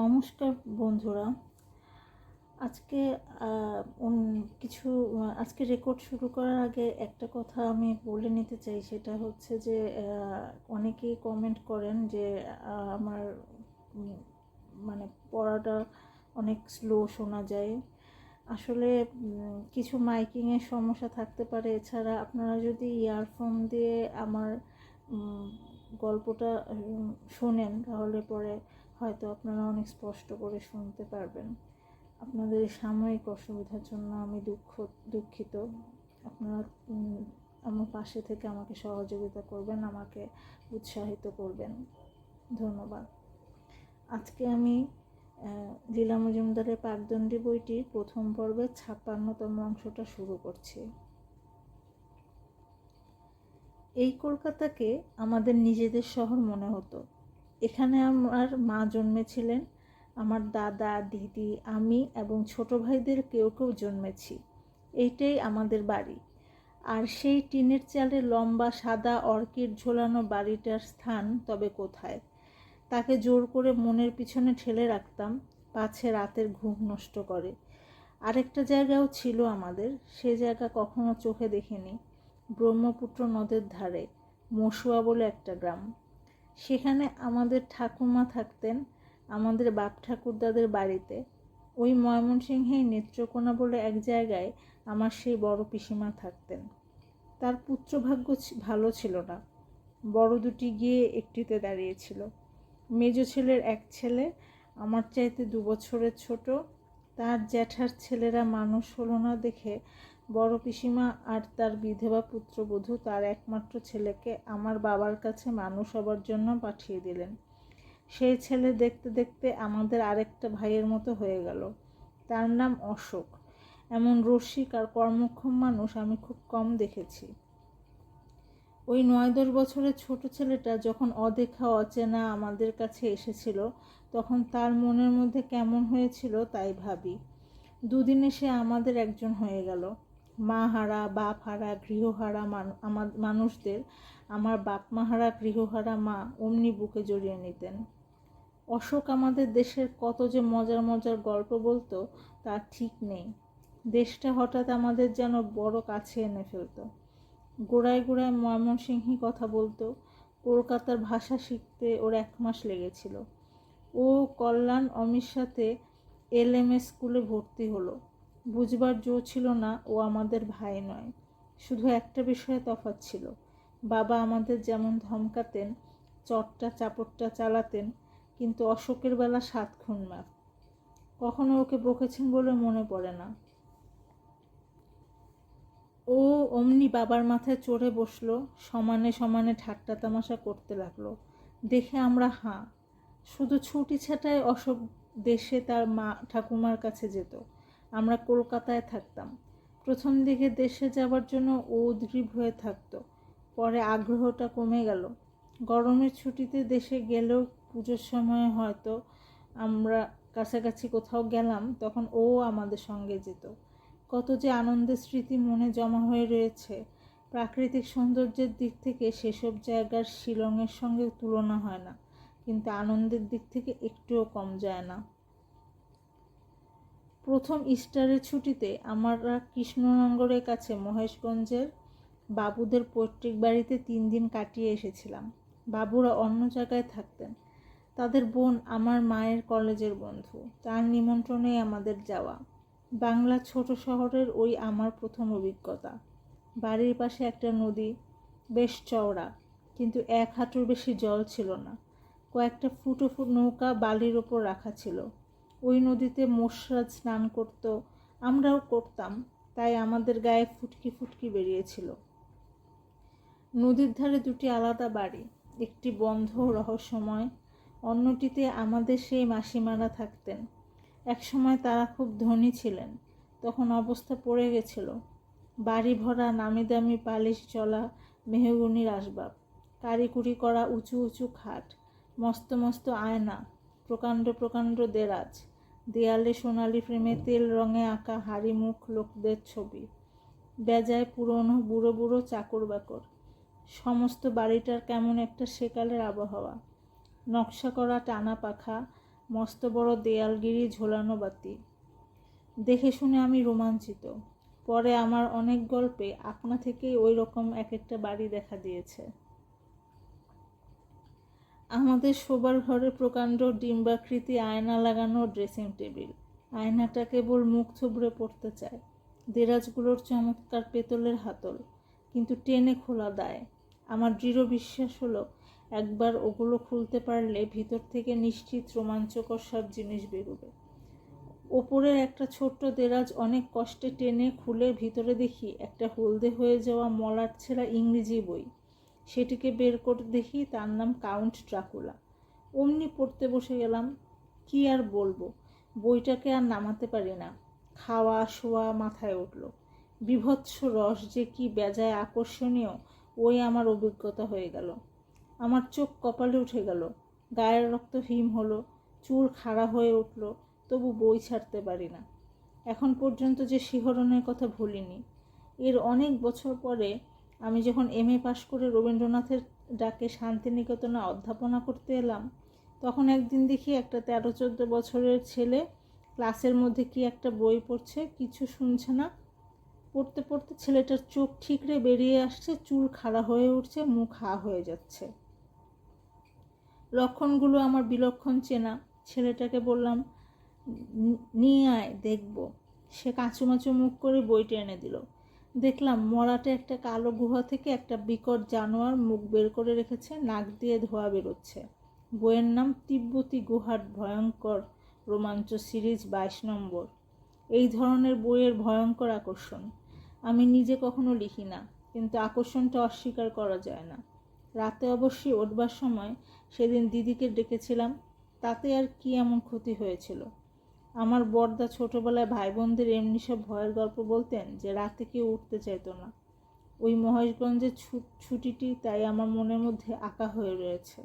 নমস্কার বন্ধুরা। আজকে কিছু, আজকে রেকর্ড শুরু করার আগে একটা কথা আমি বলে নিতে চাই। সেটা হচ্ছে যে অনেকেই কমেন্ট করেন যে আমার মানে পড়াটা অনেক স্লো শোনা যায়। আসলে কিছু মাইকিংয়ের সমস্যা থাকতে পারে। এছাড়া আপনারা যদি ইয়ারফোন দিয়ে আমার গল্পটা শোনেন, তাহলে পরে হয়তো আপনারা অনেক স্পষ্ট করে শুনতে পারবেন। আপনাদের সাময়িক অসুবিধার জন্য আমি দুঃখ, দুঃখিত। আপনারা আমার পাশে থেকে আমাকে সহযোগিতা করবেন, আমাকে উৎসাহিত করবেন। ধন্যবাদ। আজকে আমি লীলা মজুমদারের পাকদণ্ডী বইটির প্রথম পর্বের ছাপ্পান্নতম অংশটা শুরু করছি। এই কলকাতাকে আমাদের নিজেদের শহর মনে হতো। এখানে আমার মা জন্মেছিলেন, আমার দাদা, দিদি, আমি এবং ছোট ভাইদের কেউ কেউ জন্মেছি। এইটাই আমাদের বাড়ি। আর সেই টিনের চালে লম্বা, সাদা, অর্কিড ঝোলানো বাড়িটার স্থান তবে কোথায়? তাকে জোর করে মনের পিছনে ঠেলে রাখতাম, পাছে রাতের ঘুম নষ্ট করে। আরেকটা জায়গাও ছিল আমাদের, সে জায়গা কখনো চোখে দেখিনি। ব্রহ্মপুত্র নদের ধারে, মশুয়া বলে একটা গ্রাম। সেখানে আমাদের ঠাকুমা থাকতেন, আমাদের বাপ ঠাকুরদাদের বাড়িতে। ওই ময়মনসিংহেই নেত্রকোনা বলে এক জায়গায় আমার সেই বড় পিসিমা থাকতেন। তার পুত্রভাগ্য ভালো ছিল না। বড় দুটি গিয়ে একটিতে দাঁড়িয়েছিল। মেজ ছেলের এক ছেলে, আমার চাইতে দু বছরের ছোট। তার জ্যাঠার ছেলেরা মানুষ হলো না দেখে বড় পিসিমা আর তার বিধবা পুত্রবধূ তার একমাত্র ছেলেকে আমার বাবার কাছে মানুষ হবার জন্য পাঠিয়ে দিলেন। সেই ছেলে দেখতে দেখতে আমাদের আরেকটা ভাইয়ের মতো হয়ে গেল। তার নাম অশোক। এমন রসিক আর কর্মক্ষম মানুষ আমি খুব কম দেখেছি। ওই নয় দশ বছরের ছোট ছেলেটা যখন অদেখা, অচেনা আমাদের কাছে এসেছিল, তখন তার মনের মধ্যে কেমন হয়েছিল তাই ভাবি। দুদিনে সে আমাদের একজন হয়ে গেল। মা হারা বাপ হারা গৃহহারা আমার, মানুষদের আমার বাপ মা হারা গৃহহারা মা অমনি বুকে জড়িয়ে নিতেন। অশোক আমাদের দেশের কত যে মজার মজার গল্প বলতো, তা ঠিক নেই। দেশটা হঠাৎ আমাদের যেন বড় কাছে এনে ফেলতো। গোড়ায় গোড়ায় ময়মনসিংহী কথা বলতো, কলকাতার ভাষা শিখতে ওর এক মাস লেগেছিল। ও কল্যাণ অমির সাথে এল এম এস স্কুলে ভর্তি হলো। বুঝবার জো ছিল না, ও আমাদের ভাই নয়। শুধু একটা বিষয়ে তফাৎ ছিল। বাবা আমাদের যেমন ধমকাতেন, চটটা চাপটটা চালাতেন, কিন্তু অশোকের বেলা সাত খুন মাপ কখনো ওকে বকেছেন বলে মনে পড়ে না। ও অমনি বাবার মাথায় চড়ে বসল, সমানে সমানে ঠাট্টা তামাশা করতে লাগল। দেখে আমরা হাঁ, শুধু ছুটি ছাটায় অশোক দেশে তার মা ঠাকুমার কাছে যেত। আমরা কলকাতায় থাকতাম। প্রথম দিকে দেশে যাবার জন্য ও উদ্গ্রীব হয়ে থাকতো। পরে আগ্রহটা কমে গেল। গরমের ছুটিতে দেশে গেলেও পুজোর সময় হয়তো আমরা কাছাকাছি কোথাও গেলাম, তখন ও আমাদের সঙ্গে যেত। কত যে আনন্দের স্মৃতি মনে জমা হয়ে রয়েছে, প্রাকৃতিক সৌন্দর্যের দিক থেকে সেসব জায়গার শিলংয়ের সঙ্গে তুলনা হয় না, কিন্তু আনন্দের দিক থেকে একটুও কম যায় না। প্রথম ইস্টারের ছুটিতে আমরা কৃষ্ণনগরের কাছে মহেশগঞ্জের বাবুদের পৈতৃক বাড়িতে তিন দিন কাটিয়ে এসেছিলাম। বাবুরা অন্য জায়গায় থাকতেন। তাদের বোন আমার মায়ের কলেজের বন্ধু। তার নিমন্ত্রণেই আমাদের যাওয়া। বাংলা ছোট শহরের ওই আমার প্রথম অভিজ্ঞতা। বাড়ির পাশে একটা নদী, বেশ চওড়া, কিন্তু এক হাঁটুর বেশি জল ছিল না। কয়েকটা ফুটো ফুট নৌকা বালির ওপর রাখা ছিল। ওই নদীতে মোশরাজ স্নান করত, আমরাও করতাম, তাই আমাদের গায়ে ফুটকি ফুটকি বেরিয়েছিল। নদীর ধারে দুটি আলাদা বাড়ি, একটি বন্ধ রহস্যময়, অন্যটিতে আমাদের সেই মাসিমারা থাকতেন। একসময় তারা খুব ধনী ছিলেন, তখন অবস্থা পড়ে গেছিল। বাড়ি ভরা নামি দামি পালিশ চলা মেহগুনির আসবাব, কারিকুরি করা উঁচু উঁচু খাট, মস্ত মস্ত আয়না, প্রকাণ্ড প্রকাণ্ড দেরাজ দেয়ালে সোনালি ফ্রেমে তেল রঙে আঁকা হাড়ি মুখ লোকদের ছবি। বেজায় পুরনো বুড়ো বুড়ো চাকর বাকর। সমস্ত বাড়িটার কেমন একটা সেকালের আবহাওয়া। নকশা করা টানা পাখা, মস্ত বড় দেয়ালগিরি ঝোলানো বাতি। দেখে শুনে আমি রোমাঞ্চিত। পরে আমার অনেক গল্পে আপনা থেকেই ওই রকম এক একটা বাড়ি দেখা দিয়েছে। আমাদের শোবার ঘরে প্রকাণ্ড ডিম্বাকৃতি, আয়না লাগানো, ড্রেসিং টেবিল। আয়নাটা কেবল মুখ থুবড়ে পড়তে চায়। দেরাজগুলোর চমৎকার পেতলের হাতল, কিন্তু টেনে খোলা দায়। আমার দৃঢ় বিশ্বাস হলো, একবার ওগুলো খুলতে পারলে ভিতর থেকে নিশ্চিত রোমাঞ্চকর সব জিনিস বেরোবে। ওপরের একটা ছোট্ট দেরাজ অনেক কষ্টে টেনে খুলে ভিতরে দেখি একটা হলদে হয়ে যাওয়া মলাট ছেঁড়া ইংরেজি বই। সেটিকে বের করে দেখি তার নাম কাউন্ট ড্রাকুলা। অমনি পড়তে বসে গেলাম, কি আর বলব? বইটাকে আর নামাতে পারি না। খাওয়া শোয়া মাথায় উঠল। বিভৎস রস যে কি বেজায় আকর্ষণীয়, ওই আমার অভিজ্ঞতা হয়ে গেল। আমার চোখ কপালে উঠে গেল। গায়ের রক্ত হিম হলো, চুল খাড়া হয়ে উঠল, তবু বই ছাড়তে পারি না। এখন পর্যন্ত যে শিহরণের কথা ভুলিনি। এর অনেক বছর পরে আমি যখন এম এ পাশ করে রবীন্দ্রনাথের ডাকে শান্তিনিকেতনে অধ্যাপনা করতে এলাম, তখন একদিন দেখি একটা তেরো চোদ্দ বছরের ছেলে ক্লাসের মধ্যে কি একটা বই পড়ছে, কিছু শুনছে না। পড়তে পড়তে ছেলেটার চোখ ঠিকরে বেরিয়ে আসছে, চুল খাড়া হয়ে উঠছে, মুখ হা হয়ে যাচ্ছে। লক্ষণগুলো আমার বিলক্ষণ চেনা। ছেলেটাকে বললাম নিয়ে আয়, দেখব। সে কাঁচুমাচু মুখ করে বইটা এনে দিল। দেখলাম মরাটে একটা কালো গুহা থেকে একটা বিকট জানোয়ার মুখ বের করে রেখেছে, নাক দিয়ে ধোয়া বেরোচ্ছে। বইয়ের নাম তিব্বতী গুহার ভয়ঙ্কর রোমাঞ্চ সিরিজ বাইশ নম্বর। এই ধরনের বইয়ের ভয়ঙ্কর আকর্ষণ। আমি নিজে কখনো লিখি না, কিন্তু আকর্ষণটা অস্বীকার করা যায় না। রাতে অবশ্যই উঠবার সময় সেদিন দিদিকে ডেকেছিলাম, তাতে আর কি এমন ক্ষতি হয়েছিল? আমার বর্দা ছোটোবেলায় ভাই বোনদের এমনি সব ভয়ের গল্প বলতেন যে রাতে কেউ উঠতে চাইতো না। ওই মহেশগঞ্জের ছুটিটি তাই আমার মনের মধ্যে আঁকা হয়ে রয়েছে।